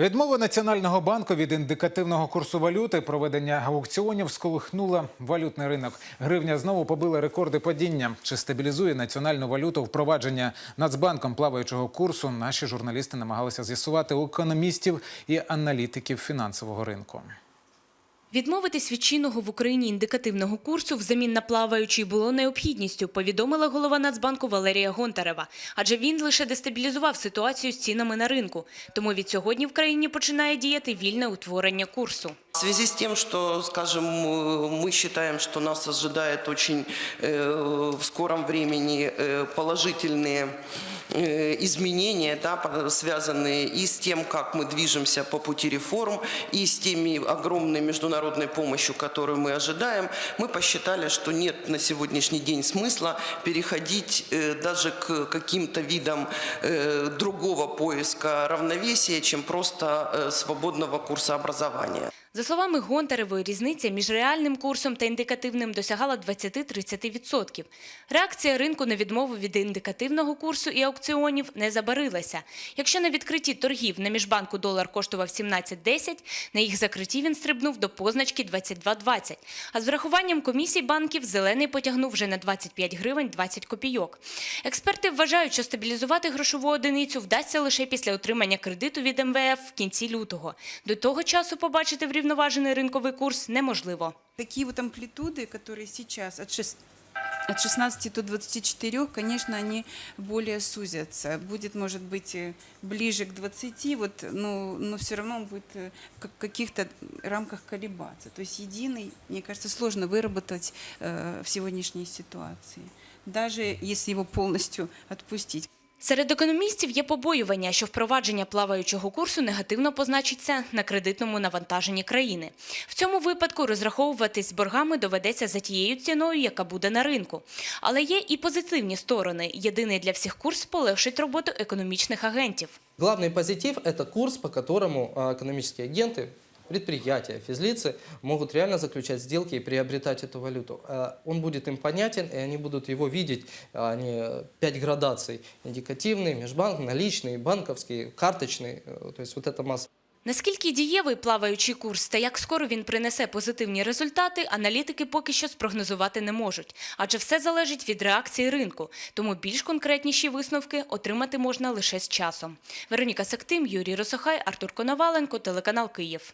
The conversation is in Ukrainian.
Відмова Національного банку від індикативного курсу валюти, проведення аукціонів сколихнула валютний ринок. Гривня знову побила рекорди падіння. Чи стабілізує національну валюту впровадження Нацбанком плаваючого курсу? Наші журналісти намагалися з'ясувати у економістів і аналітиків фінансового ринку. Відмовитись від чинного в Україні індикативного курсу взамін на плаваючий було необхідністю, повідомила голова Нацбанку Валерія Гонтарева. Адже він лише дестабілізував ситуацію з цінами на ринку. Тому від сьогодні в країні починає діяти вільне утворення курсу. В связи с тем, что, скажем, мы считаем, что нас ожидает очень э, в скором времени э, положительные э, изменения, да, связанные и с тем, как мы движемся по пути реформ, и с теми огромной международной помощью, которую мы ожидаем, мы посчитали, что нет на сегодняшний день смысла переходить э, даже к каким-то видам э, другого поиска равновесия, чем просто э, свободного курса образования. За словами Гонтаревої, різниця між реальним курсом та індикативним досягала 20-30%. Реакція ринку на відмову від індикативного курсу і аукціонів не забарилася. Якщо на відкритті торгів на міжбанку долар коштував 17,10, на їх закритті він стрибнув до позначки 22,20. А з врахуванням комісій банків зелений потягнув вже на 25 гривень 20 копійок. Експерти вважають, що стабілізувати грошову одиницю вдасться лише після отримання кредиту від МВФ в кінці лютого. До того часу побачити врівноважений ринковий курс неможливо. Такие вот амплитуды, которые сейчас от, шест- от 16 до 24, конечно, они более сузятся. Будет, может быть, э, ближе к 20, вот, но, но все равно он будет э, в ка- каких-то рамках колебаться. То есть единый, мне кажется, сложно выработать э, в сегодняшней ситуации, даже если его полностью отпустить. Серед економістів є побоювання, що впровадження плаваючого курсу негативно позначиться на кредитному навантаженні країни. В цьому випадку розраховуватись з боргами доведеться за тією ціною, яка буде на ринку. Але є і позитивні сторони. Єдиний для всіх курс полегшить роботу економічних агентів. Главный позитив – это курс, по которому а, экономические агенты, предприятия, физлицы могут реально заключать сделки и приобретать эту валюту. А, Он будет им понятен, и они будут его видеть, а не пять градаций – индикативный, межбанк, наличный, банковский, карточный, э, то есть вот эта масса. Наскільки дієвий плаваючий курс та як скоро він принесе позитивні результати, аналітики поки що спрогнозувати не можуть, адже все залежить від реакції ринку. Тому більш конкретніші висновки отримати можна лише з часом. Вероніка Сактим, Юрій Росохай, Артур Коноваленко, телеканал Київ.